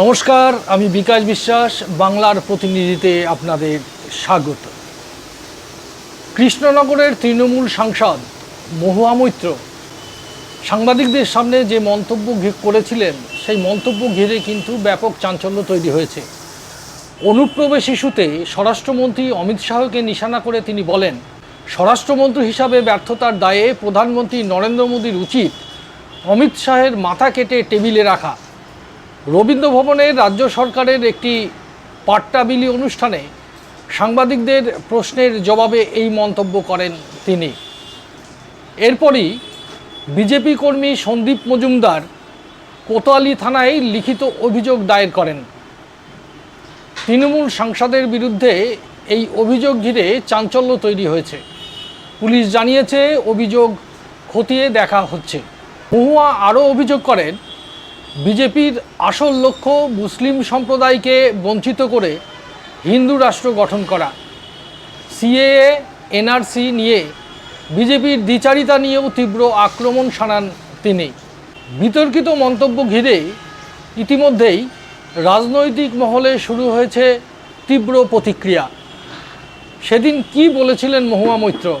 নমস্কার, আমি বিকাশ বিশ্বাস, বাংলার প্রতিনিধিতে আপনাদের স্বাগত। কৃষ্ণনগরের তৃণমূল সাংসদ মহুয়া মৈত্র সাংবাদিকদের সামনে যে মন্তব্য করেছিলেন, সেই মন্তব্য ঘিরে কিন্তু ব্যাপক চাঞ্চল্য তৈরি হয়েছে। অনুপ্রবেশ ইস্যুতে স্বরাষ্ট্রমন্ত্রী অমিত শাহকে নিশানা করে তিনি বলেন, স্বরাষ্ট্রমন্ত্রী হিসাবে ব্যর্থতার দায়ে প্রধানমন্ত্রী নরেন্দ্র মোদীর উচিত অমিত শাহের মাথা কেটে টেবিলে রাখা। রবীন্দ্র ভবনের রাজ্য সরকারের একটি পাট্টাবিলি অনুষ্ঠানে সাংবাদিকদের প্রশ্নের জবাবে এই মন্তব্য করেন তিনি। এরপরই বিজেপি কর্মী সন্দীপ মজুমদার কোতোয়ালি থানায় লিখিত অভিযোগ দায়ের করেন। তৃণমূল সাংসদের বিরুদ্ধে এই অভিযোগ ঘিরে চাঞ্চল্য তৈরি হয়েছে। পুলিশ জানিয়েছে, অভিযোগ খতিয়ে দেখা হচ্ছে। মহুয়া আরও অভিযোগ করেন বিজেপির আসল লক্ষ্য মুসলিম সম্প্রদায়কে বঞ্চিত করে হিন্দু রাষ্ট্র গঠন করা। সিএএ, এনআরসি নিয়ে বিজেপির দ্বিচারিতা নিয়েও তীব্র আক্রমণ শানান তিনি। বিতর্কিত মন্তব্য ঘিরে ইতিমধ্যেই রাজনৈতিক মহলে শুরু হয়েছে তীব্র প্রতিক্রিয়া। সেদিন কি বলেছিলেন মহুয়া মৈত্র?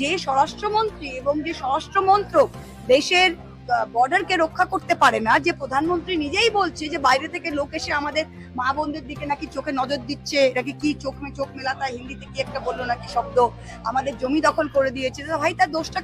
যে স্বরাষ্ট্রমন্ত্রী এবং যে স্বরাষ্ট্রমন্ত্রক দেশের বর্ডারকে রক্ষা করতে পারে না, যে প্রধানমন্ত্রী নিজেই বলছে যে বাইরে থেকে লোক এসে আমাদের মা বোনদের দিকে নাকি চোখে নজর দিচ্ছে নাকি কি চোখ মে চোখ মেলা মেলাতা, হিন্দিতে কি একটা বলল নাকি শব্দ, আমাদের জমি দখল করে দিয়েছে ভাই, তার দোষটা?